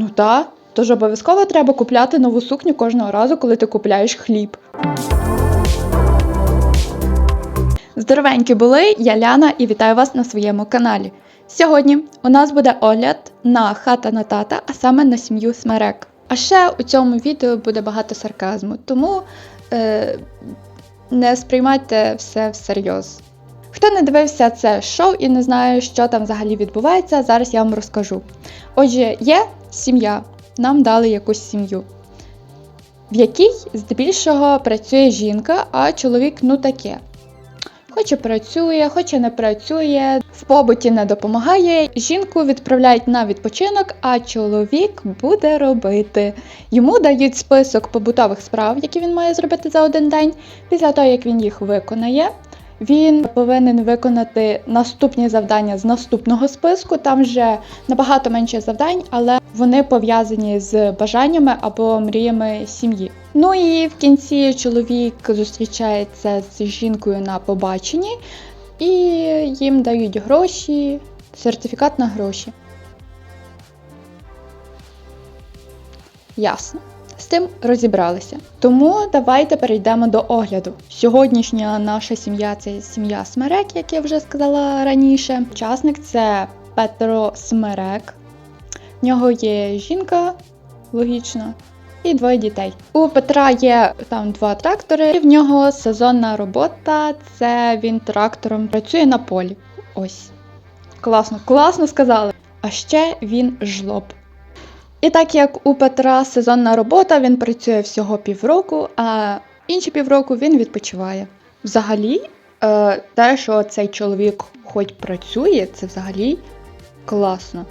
Ну та, тож обов'язково треба купляти нову сукню кожного разу, коли ти купляєш хліб. Здоровенькі були, я Ляна і вітаю вас на своєму каналі. Сьогодні у нас буде огляд на хата на тата, а саме на сім'ю Смерек. А ще у цьому відео буде багато сарказму, тому е, не сприймайте все всерйоз. Хто не дивився це шоу і не знає, що там взагалі відбувається, зараз я вам розкажу. Отже, є сім'я, нам дали якусь сім'ю, в якій здебільшого працює жінка, а чоловік ну таке. Хоче працює, хоче не працює, в побуті не допомагає. Жінку відправляють на відпочинок, а чоловік буде робити. Йому дають список побутових справ, які він має зробити за один день. Після того, як він їх виконає, він повинен виконати наступні завдання з наступного списку. Там вже набагато менше завдань, але вони пов'язані з бажаннями або мріями сім'ї. Ну і в кінці чоловік зустрічається з жінкою на побаченні, і їм дають гроші, сертифікат на гроші. Ясно. З тим розібралися. Тому давайте перейдемо до огляду. Сьогоднішня наша сім'я це сім'я Смерек, як я вже сказала раніше. Учасник це Петро Смерек. В нього є жінка, логічно, і двоє дітей. У Петра є там два трактори. І в нього сезонна робота. Це він трактором працює на полі. Ось. Класно, класно сказали. А ще він жлоб. І так як у Петра сезонна робота, він працює всього півроку, а інші півроку він відпочиває. Взагалі, е, те, що цей чоловік хоч працює, це взагалі класно.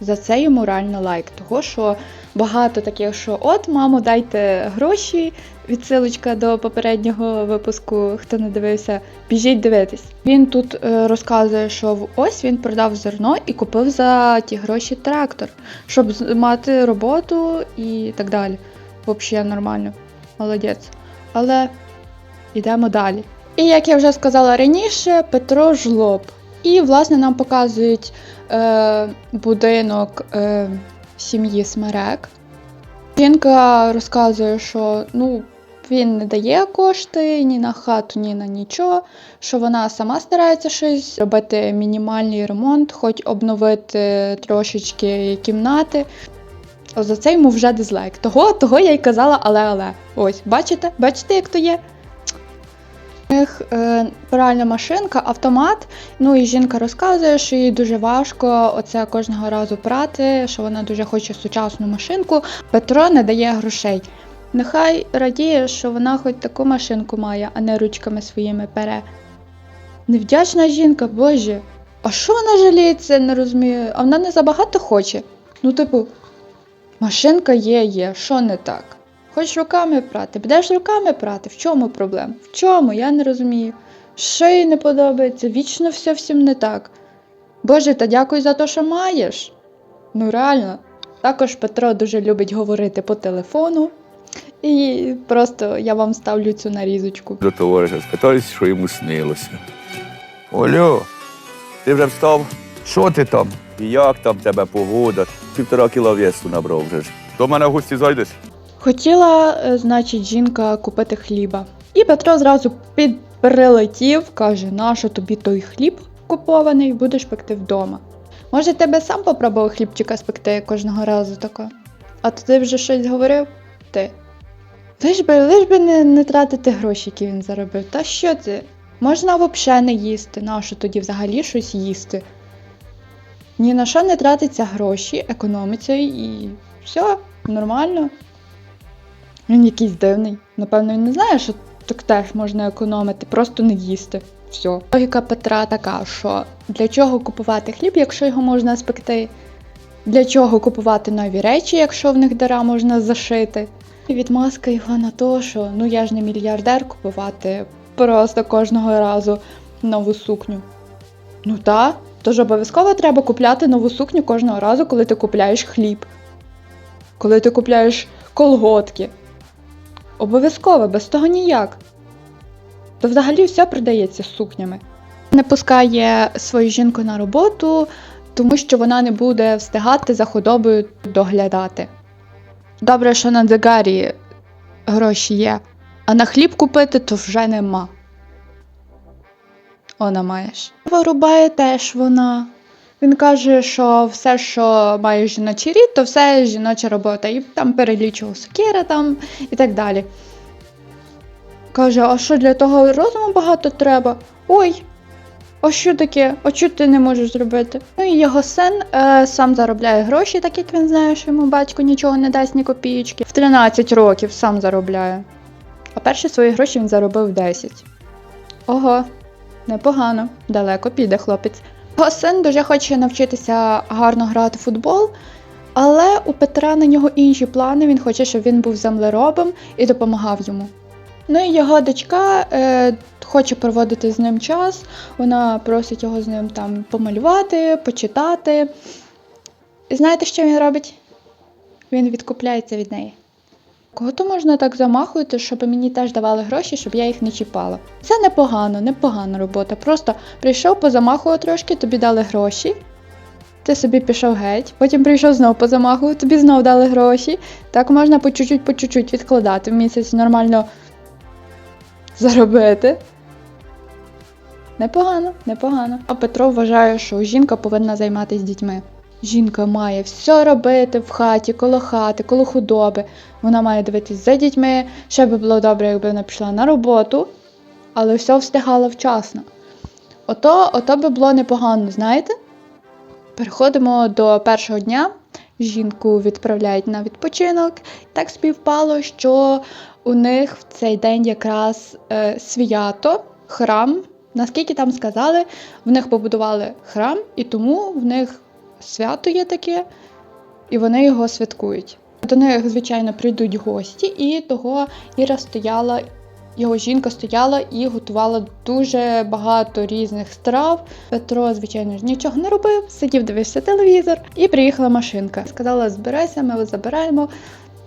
За це йому реально лайк. Того, що багато таких, що от, мамо, дайте гроші, відсилочка до попереднього випуску, хто не дивився, біжіть дивитись. Він тут е, розказує, що ось він продав зерно і купив за ті гроші трактор, щоб мати роботу і так далі. Взагалі нормально. Молодець. Але йдемо далі. І як я вже сказала раніше, Петро жлоб. І, власне, нам показують е, будинок е, сім'ї Смерек. Жінка розказує, що ну, він не дає кошти ні на хату, ні на нічого, що вона сама старається щось робити мінімальний ремонт, хоч обновити трошечки кімнати. За це йому вже дизлайк. Того, того я й казала, але але. Ось, бачите? Бачите, як то є? У них е, пральна машинка, автомат. Ну і жінка розказує, що їй дуже важко оце кожного разу прати, що вона дуже хоче сучасну машинку. Петро не дає грошей. Нехай радіє, що вона хоч таку машинку має, а не ручками своїми пере. Невдячна жінка, боже. А що вона жаліється, не розумію. А вона не забагато хоче. Ну, типу, машинка є, є, що не так? Хоч руками прати, будеш руками прати. В чому проблема? В чому? Я не розумію. Що їй не подобається? Вічно все всім не так. Боже, та дякую за те, що маєш. Ну реально. Також Петро дуже любить говорити по телефону. І просто я вам ставлю цю нарізочку. до товариша, спитаюсь, що йому снилося. Олю, ти вже встав? Що ти там? І як там тебе погода? Півтора кіла весу набрав вже ж. До мене в гості зайдеш? Хотіла, е, значить, жінка купити хліба. І Петро зразу підприлетів, каже: нащо тобі той хліб купований, будеш пекти вдома. Може, тебе сам попробував хлібчика спекти кожного разу тако? А то ти вже щось говорив? Ти. Лиш би, лиш би не, не тратити гроші, які він заробив. Та що це? Можна взагалі не їсти, нащо тоді взагалі щось їсти? Ні на що не тратиться гроші, економиться і все, нормально. Він якийсь дивний. Напевно, він не знає, що так теж можна економити, просто не їсти. Все. Логіка Петра така, що для чого купувати хліб, якщо його можна спекти? Для чого купувати нові речі, якщо в них дара можна зашити? Відмазка на те, що ну я ж не мільярдер купувати просто кожного разу нову сукню. Ну та, тож обов'язково треба купляти нову сукню кожного разу, коли ти купляєш хліб, коли ти купляєш колготки. Обов'язково, без того ніяк. То взагалі все продається з сукнями. Не пускає свою жінку на роботу, тому що вона не буде встигати за худобою доглядати. Добре, що на дзигарі гроші є, а на хліб купити то вже нема. Вона маєш. Вирубає теж вона. Він каже, що все, що має жіночий рід, то все жіноча робота. І там перелічував сокира там і так далі. Каже, а що для того розуму багато треба? Ой, а що таке? А що ти не можеш зробити? Ну і його син е, сам заробляє гроші, так як він знає, що йому батько нічого не дасть ні копійки. В 13 років сам заробляє. А перші свої гроші він заробив в 10. Ого, непогано, далеко піде хлопець. Його син дуже хоче навчитися гарно грати в футбол, але у Петра на нього інші плани. Він хоче, щоб він був землеробом і допомагав йому. Ну і його дочка е, хоче проводити з ним час. Вона просить його з ним там помалювати, почитати. І знаєте, що він робить? Він відкупляється від неї. Кого то можна так замахувати, щоб мені теж давали гроші, щоб я їх не чіпала. Це непогано, непогана робота. Просто прийшов, позамахував трошки, тобі дали гроші. Ти собі пішов геть, потім прийшов знову позамахував, тобі знову дали гроші. Так можна по чуть-чуть, по чуть-чуть відкладати в місяць нормально заробити. Непогано, непогано. А Петро вважає, що жінка повинна займатися дітьми. Жінка має все робити в хаті, коло хати, коло худоби. Вона має дивитись за дітьми. Ще би було добре, якби вона пішла на роботу, але все встигала вчасно. Ото, ото би було непогано, знаєте? Переходимо до першого дня. Жінку відправляють на відпочинок. Так співпало, що у них в цей день якраз е, свято, храм. Наскільки там сказали, в них побудували храм, і тому в них свято є таке, і вони його святкують. До них, звичайно, прийдуть гості, і того Іра стояла, його жінка стояла і готувала дуже багато різних страв. Петро, звичайно ж, нічого не робив, сидів, дивився телевізор, і приїхала машинка. Сказала: збирайся, ми вас забираємо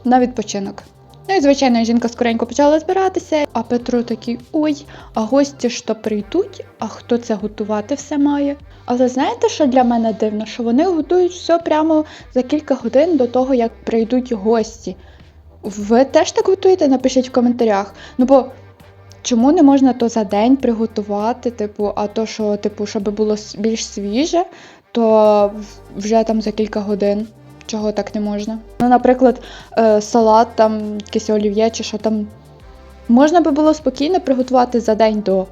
на відпочинок. Ну і звичайно, жінка скоренько почала збиратися, а Петро такий: ой, а гості ж то прийдуть, а хто це готувати все має? Але знаєте, що для мене дивно? Що вони готують все прямо за кілька годин до того, як прийдуть гості. Ви теж так готуєте? Напишіть в коментарях. Ну бо чому не можна то за день приготувати, типу, а то, що, типу, щоб було більш свіже, то вже там за кілька годин. Чого так не можна? Ну, наприклад, е, салат, там якесь олів'є чи що там. Можна би було спокійно приготувати за день до.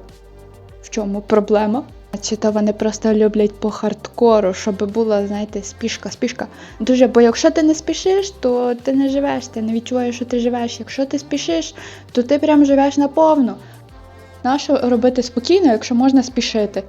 В чому проблема? Чи то вони просто люблять по хардкору, щоб була, знаєте, спішка, спішка. Дуже, бо якщо ти не спішиш, то ти не живеш, ти не відчуваєш, що ти живеш. Якщо ти спішиш, то ти прям живеш наповну. Нащо робити спокійно, якщо можна спішити?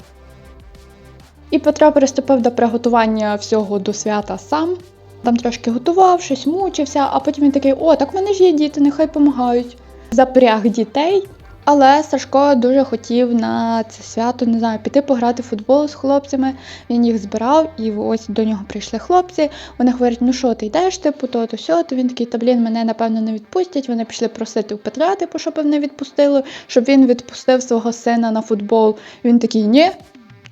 І Петро приступив до приготування всього до свята сам. Там трошки готував, щось мучився, а потім він такий: о, так в мене ж є діти, нехай допомагають. Запряг дітей. Але Сашко дуже хотів на це свято, не знаю, піти пограти в футбол з хлопцями. Він їх збирав, і ось до нього прийшли хлопці. Вони говорять, ну що, ти йдеш, типу, то, то сьо, то він такий, та блін, мене напевно не відпустять. Вони пішли просити у Петра, типу, щоб не відпустили, щоб він відпустив свого сина на футбол. Він такий, ні,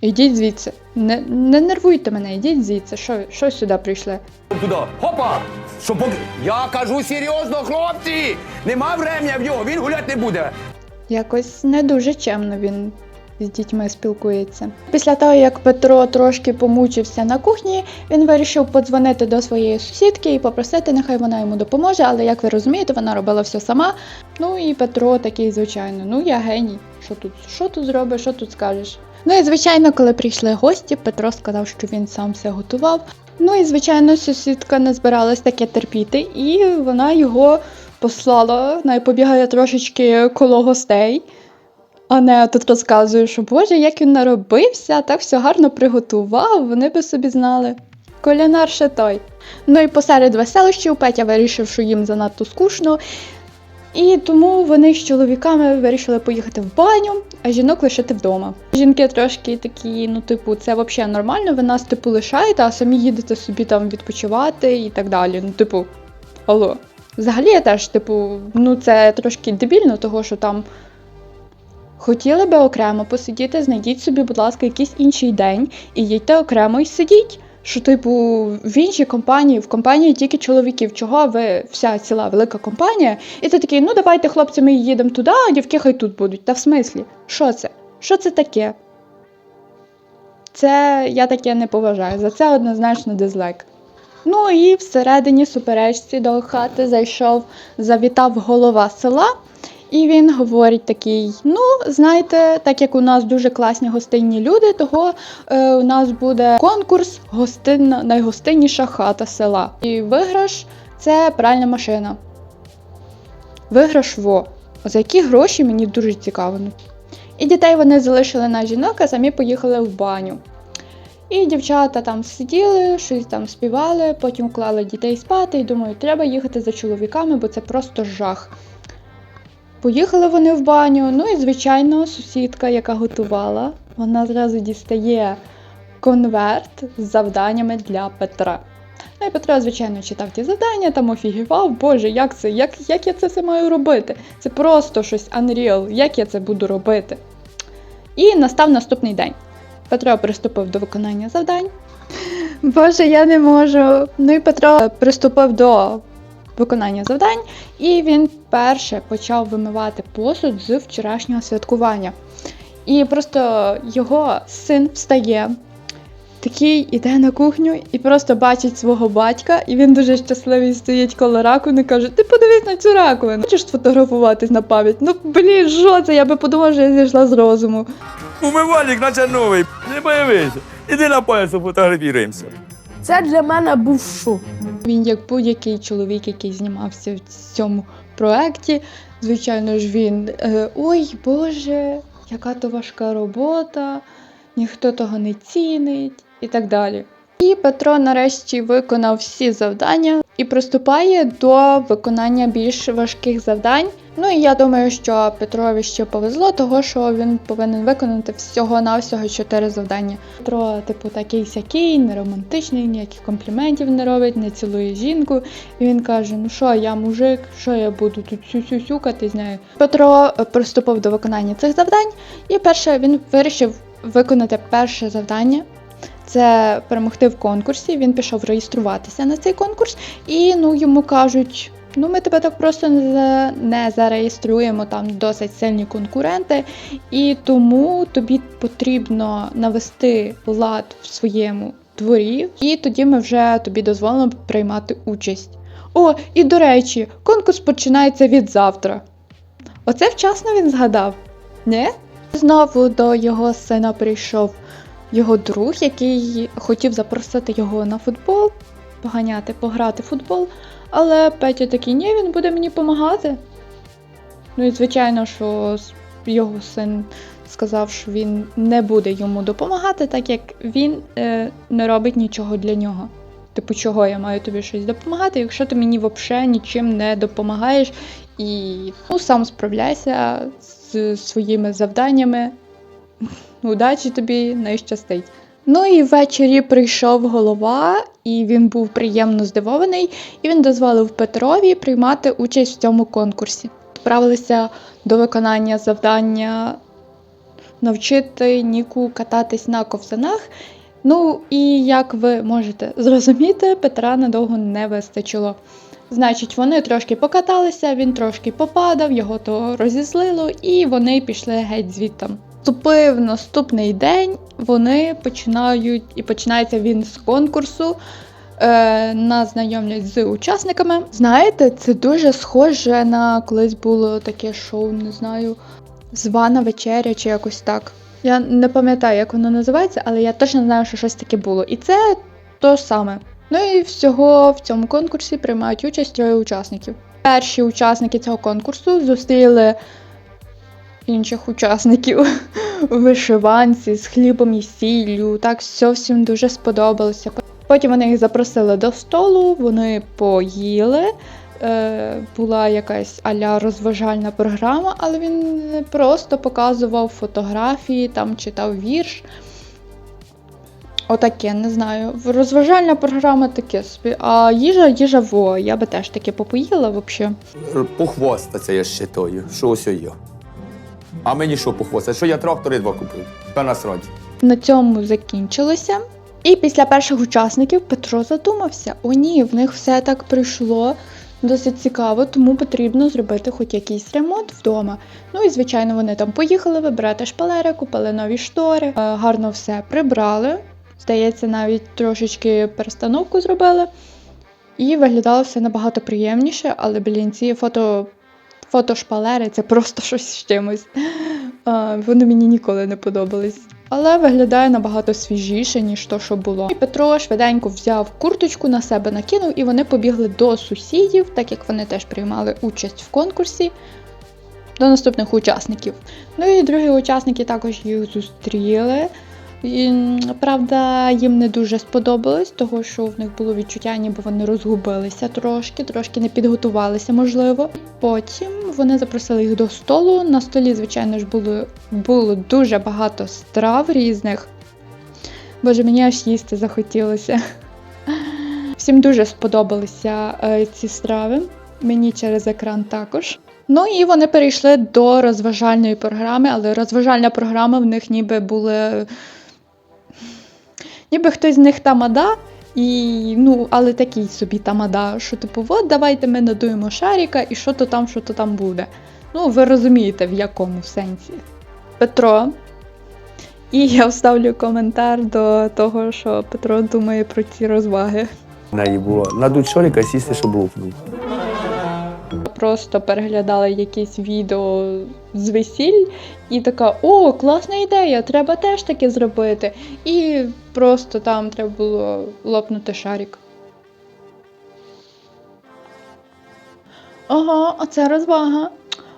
ідіть звідси. Не, не нервуйте мене, ідіть звідси. Що, що сюди прийшли? Туди. Хопа! Що поки... Я кажу серйозно, хлопці! Нема врем'я в нього, він гуляти не буде. Якось не дуже чемно він з дітьми спілкується. Після того, як Петро трошки помучився на кухні, він вирішив подзвонити до своєї сусідки і попросити, нехай вона йому допоможе, але як ви розумієте, вона робила все сама. Ну і Петро такий, звичайно, ну я геній. Що тут? Що тут зробиш, що тут скажеш? Ну і звичайно, коли прийшли гості, Петро сказав, що він сам все готував. Ну і звичайно, сусідка не збиралась таке терпіти, і вона його послала, най побігає трошечки коло гостей. А не тут розказує, що Боже, як він наробився, так все гарно приготував, вони би собі знали. Кулінар ще той. Ну і посеред веселощів Петя вирішив, що їм занадто скучно. І тому вони з чоловіками вирішили поїхати в баню, а жінок лишити вдома. Жінки трошки такі, ну, типу, це взагалі нормально, ви нас типу лишаєте, а самі їдете собі там відпочивати і так далі. Ну, типу, алло. Взагалі я теж, типу, ну це трошки дебільно, того що там хотіли би окремо посидіти, знайдіть собі, будь ласка, якийсь інший день і їдьте окремо і сидіть. Що, типу, в іншій компанії, в компанії тільки чоловіків, чого ви вся ціла велика компанія, і ти такий, ну давайте, хлопці, ми їдемо туди, а дівки хай тут будуть. Та в смислі, що це? Що це таке? Це я таке не поважаю. За це однозначно дизлайк. Ну і всередині суперечці до хати зайшов, завітав голова села, і він говорить такий: ну, знаєте, так як у нас дуже класні гостинні люди, того е, у нас буде конкурс гостинна, найгостинніша хата села. І виграш це пральна машина. Виграш во. За які гроші мені дуже цікаво. І дітей вони залишили на жінок, а самі поїхали в баню. І дівчата там сиділи, щось там співали, потім клали дітей спати і думають, треба їхати за чоловіками, бо це просто жах. Поїхали вони в баню. Ну і, звичайно, сусідка, яка готувала, вона зразу дістає конверт з завданнями для Петра. Ну і Петро, звичайно, читав ті завдання, там офігівав, боже, як це, як, як я це все маю робити? Це просто щось unreal, як я це буду робити? І настав наступний день. Петро приступив до виконання завдань. Боже, я не можу. Ну і Петро приступив до виконання завдань, і він перше почав вимивати посуд з вчорашнього святкування. І просто його син встає, такий іде на кухню і просто бачить свого батька, і він дуже щасливий стоїть коло раковини каже: Ти подивись на цю раковину. Хочеш сфотографуватись на пам'ять? Ну блін, що це? Я би подумав, що я зійшла з розуму. Умивальник, наче новий. Не появився. Іди на пояс, фотографіруємося. Це для мене був шок. Він, як будь-який чоловік, який знімався в цьому проєкті, звичайно ж, він е, ой Боже, яка то важка робота, ніхто того не цінить і так далі. І Петро нарешті виконав всі завдання і приступає до виконання більш важких завдань. Ну і я думаю, що Петрові ще повезло, того що він повинен виконати всього-навсього чотири завдання. Петро, типу, такий сякий, не романтичний, ніяких компліментів не робить, не цілує жінку. І він каже: Ну що, я мужик, що я буду тут сю-сю-сюкати з нею. Петро приступив до виконання цих завдань, і перше він вирішив виконати перше завдання. Це перемогти в конкурсі. Він пішов реєструватися на цей конкурс, і ну йому кажуть: ну ми тебе так просто не, зареєструємо. Там досить сильні конкуренти, і тому тобі потрібно навести лад в своєму дворі, і тоді ми вже тобі дозволимо приймати участь. О, і до речі, конкурс починається від завтра. Оце вчасно він згадав, не? Знову до його сина прийшов його друг, який хотів запросити його на футбол, поганяти, пограти в футбол. Але Петя такий, ні, він буде мені допомагати. Ну і звичайно, що його син сказав, що він не буде йому допомагати, так як він е, не робить нічого для нього. Типу, чого я маю тобі щось допомагати, якщо ти мені взагалі нічим не допомагаєш і ну, сам справляйся з своїми завданнями. Удачі тобі не щастить. Ну і ввечері прийшов голова, і він був приємно здивований, і він дозволив Петрові приймати участь в цьому конкурсі. Справилися до виконання завдання навчити Ніку кататись на ковзанах. Ну і як ви можете зрозуміти, Петра надовго не вистачило. Значить, вони трошки покаталися, він трошки попадав, його то розізлило, і вони пішли геть звідтам. Вступив наступний день, вони починають і починається він з конкурсу. Е, нас знайомлять з учасниками. Знаєте, це дуже схоже на колись було таке шоу, не знаю, звана вечеря чи якось так. Я не пам'ятаю, як воно називається, але я точно знаю, що щось таке було. І це то саме. Ну і всього в цьому конкурсі приймають участь троє учасників. Перші учасники цього конкурсу зустріли інших учасників у вишиванці з хлібом і сіллю. Так все всім дуже сподобалося. Потім вони їх запросили до столу, вони поїли. Е, була якась аля розважальна програма, але він просто показував фотографії, там читав вірш. Отаке, не знаю. Розважальна програма таке собі. А їжа, їжа во. Я би теж таке попоїла взагалі. Похвастаться я ще тою, що ось є. А мені що похвастаться? Що я трактори два купив? Та насрать. На цьому закінчилося. І після перших учасників Петро задумався: о ні, в них все так прийшло. Досить цікаво, тому потрібно зробити хоч якийсь ремонт вдома. Ну і звичайно, вони там поїхали вибирати шпалери, купили нові штори, е, гарно все прибрали. Здається, навіть трошечки перестановку зробили. І виглядало все набагато приємніше, але блін, ці фото, фотошпалери це просто щось з чимось. А, вони мені ніколи не подобались. Але виглядає набагато свіжіше, ніж то, що було. І Петро швиденько взяв курточку на себе накинув, і вони побігли до сусідів, так як вони теж приймали участь в конкурсі. До наступних учасників. Ну і другі учасники також їх зустріли. І, правда, їм не дуже сподобалось, того що в них було відчуття, ніби вони розгубилися трошки, трошки не підготувалися, можливо. Потім вони запросили їх до столу. На столі, звичайно ж, було, було дуже багато страв різних. Боже, мені аж їсти захотілося. Всім дуже сподобалися е, ці страви. Мені через екран також. Ну і вони перейшли до розважальної програми, але розважальна програма в них ніби були. Ніби хтось з них тамада, і, ну, але такий собі тамада, що типу, от давайте ми надуємо шаріка, і що то там, що то там буде. Ну, ви розумієте, в якому сенсі. Петро. І я вставлю коментар до того, що Петро думає про ці розваги. Неї було надуть шоріка і сісти, щоб лупнув. Просто переглядала якісь відео з весіль і така: о, класна ідея, треба теж таке зробити. І просто там треба було лопнути шарик. Ага, оце розвага.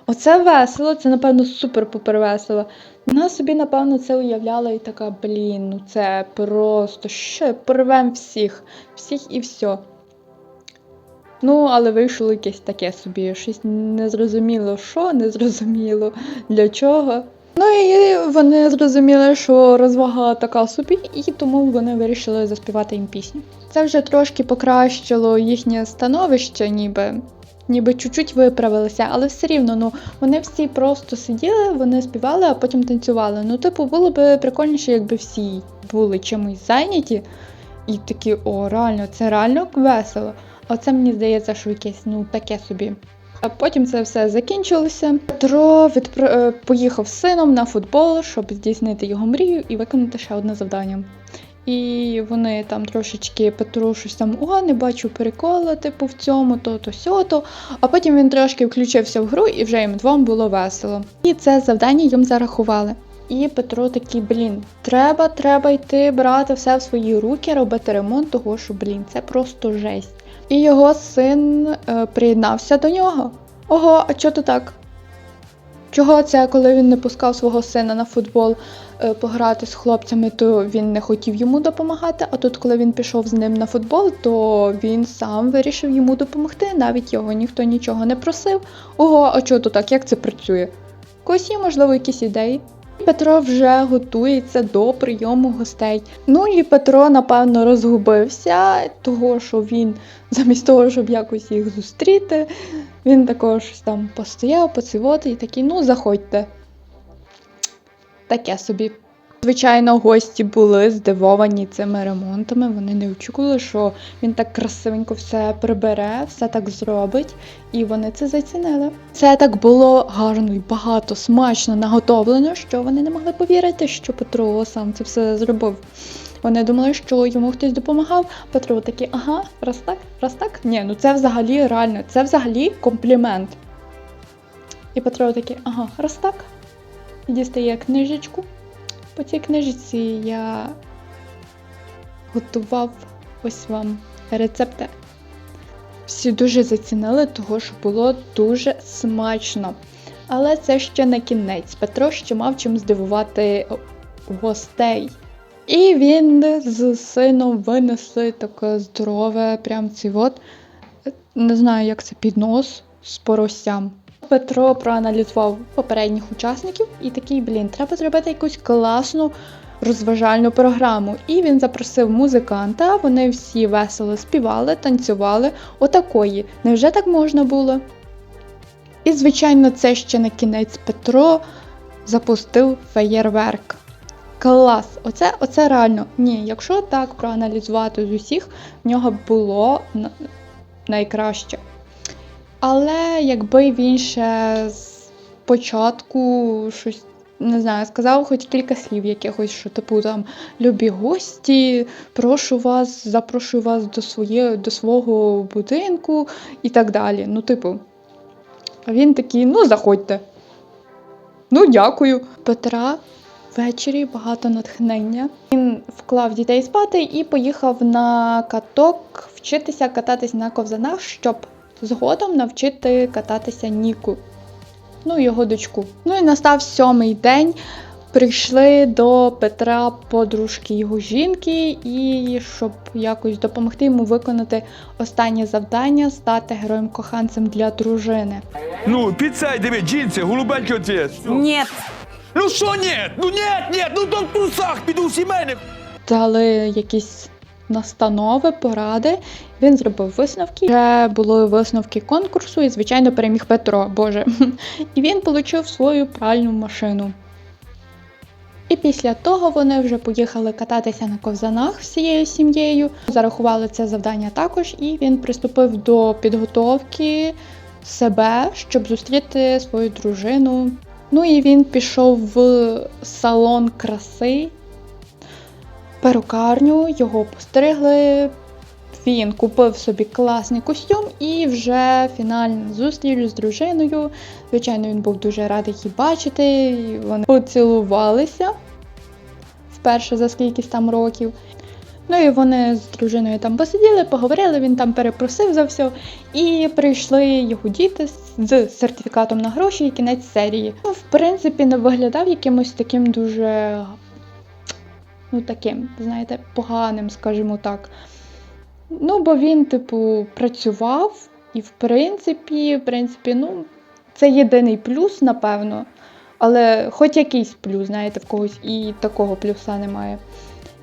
Оце весело, це, напевно, супер-пупер весело. Вона собі, напевно, це уявляла і така, блін, ну це просто що, порвем всіх, всіх і все. Ну, але вийшло якесь таке собі, щось незрозуміло що, незрозуміло для чого. Ну і вони зрозуміли, що розвага така собі, і тому вони вирішили заспівати їм пісню. Це вже трошки покращило їхнє становище, ніби. Ніби чуть-чуть виправилися, але все рівно, ну вони всі просто сиділи, вони співали, а потім танцювали. Ну, типу, було б прикольніше, якби всі були чимось зайняті, і такі, о, реально, це реально весело. А це мені здається, що якесь ну таке собі. А потім це все закінчилося. Петро відпро... е, поїхав з сином на футбол, щоб здійснити його мрію і виконати ще одне завдання. І вони там трошечки Петру щось там, о, не бачу перекола, типу, в цьому, то-то, сьото. А потім він трошки включився в гру і вже їм двом було весело. І це завдання їм зарахували. І Петро такий, блін, треба, треба йти брати все в свої руки, робити ремонт, того що, блін, це просто жесть. І його син е, приєднався до нього. Ого, а чого то так? Чого це, коли він не пускав свого сина на футбол е, пограти з хлопцями, то він не хотів йому допомагати. А тут, коли він пішов з ним на футбол, то він сам вирішив йому допомогти. Навіть його ніхто нічого не просив. Ого, а чого то так? Як це працює? Когось є, можливо, якісь ідеї. Петро вже готується до прийому гостей. Ну і Петро, напевно, розгубився, того, що він замість того, щоб якось їх зустріти, він також там постояв, поцивоти і такий, ну, заходьте. Таке собі. Звичайно, гості були здивовані цими ремонтами. Вони не очікували, що він так красивенько все прибере, все так зробить, і вони це зацінили. Це так було гарно і багато, смачно наготовлено, що вони не могли повірити, що Петро сам це все зробив. Вони думали, що йому хтось допомагав. Петро такий, ага, раз так, раз так. Ні, ну це взагалі реально, це взагалі комплімент. І Петро такий, ага, раз так. Дістає книжечку. По цій книжці я готував ось вам рецепти. Всі дуже зацінили, того що було дуже смачно. Але це ще не кінець. Петро ще мав чим здивувати гостей. І він з сином винесли таке здорове, прям ці от, не знаю, як це піднос з поросям. Петро проаналізував попередніх учасників і такий, блін, треба зробити якусь класну розважальну програму. І він запросив музиканта, вони всі весело співали, танцювали. Отакої. Невже так можна було? І, звичайно, це ще на кінець Петро запустив феєрверк. Клас! Оце, оце реально. Ні, якщо так проаналізувати з усіх, в нього було найкраще. Але якби він ще з початку щось. Не знаю, сказав хоч кілька слів якихось, що типу там любі гості, прошу вас, запрошую вас до, своє, до свого будинку і так далі. Ну, типу, він такий, ну, заходьте. Ну, дякую. Петра ввечері багато натхнення. Він вклав дітей спати і поїхав на каток вчитися кататись на ковзанах, щоб згодом навчити кататися Ніку, ну його дочку. Ну і настав сьомий день. Прийшли до Петра подружки його жінки, і щоб якось допомогти йому виконати останнє завдання стати героєм коханцем для дружини. Ну, під цей, диви, джинси, голубенький оці. Нет. Ну що ні? Ну ні, ні, ну то в трусах піду сімейних. дали якісь настанови, поради. Він зробив висновки. Вже були висновки конкурсу, і, звичайно, переміг Петро, Боже. І він отримав свою пральну машину. І після того вони вже поїхали кататися на ковзанах всією сім'єю. Зарахували це завдання також, і він приступив до підготовки себе, щоб зустріти свою дружину. Ну і він пішов в салон краси, перукарню, його постригли. Він купив собі класний костюм і вже фінальна зустріч з дружиною. Звичайно, він був дуже радий її бачити. Вони поцілувалися вперше за скількись там років. Ну і вони з дружиною там посиділи, поговорили, він там перепросив за все. І прийшли його діти з сертифікатом на гроші і кінець серії. Ну, в принципі, не виглядав якимось таким дуже ну таким, знаєте, поганим, скажімо так. Ну, бо він, типу, працював, і в принципі, в принципі, ну, це єдиний плюс, напевно. Але хоч якийсь плюс, знаєте, в когось і такого плюса немає.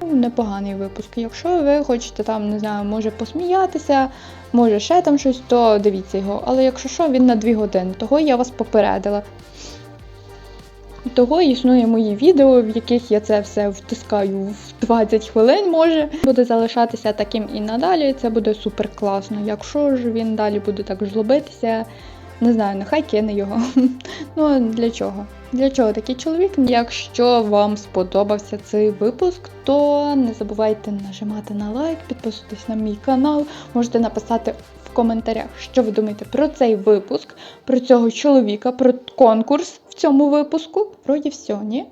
Ну, непоганий випуск. Якщо ви хочете там, не знаю, може посміятися, може ще там щось, то дивіться його. Але якщо що, він на 2 години, того я вас попередила. Того існує мої відео, в яких я це все втискаю в 20 хвилин, може. Буде залишатися таким і надалі. Це буде супер класно. Якщо ж він далі буде так жлобитися, не знаю, нехай кине його. Ну для чого? Для чого такий чоловік? Якщо вам сподобався цей випуск, то не забувайте нажимати на лайк, підписуйтесь на мій канал, можете написати в коментарях, що ви думаєте про цей випуск, про цього чоловіка, про конкурс цьому випуску. Вроді все, ні?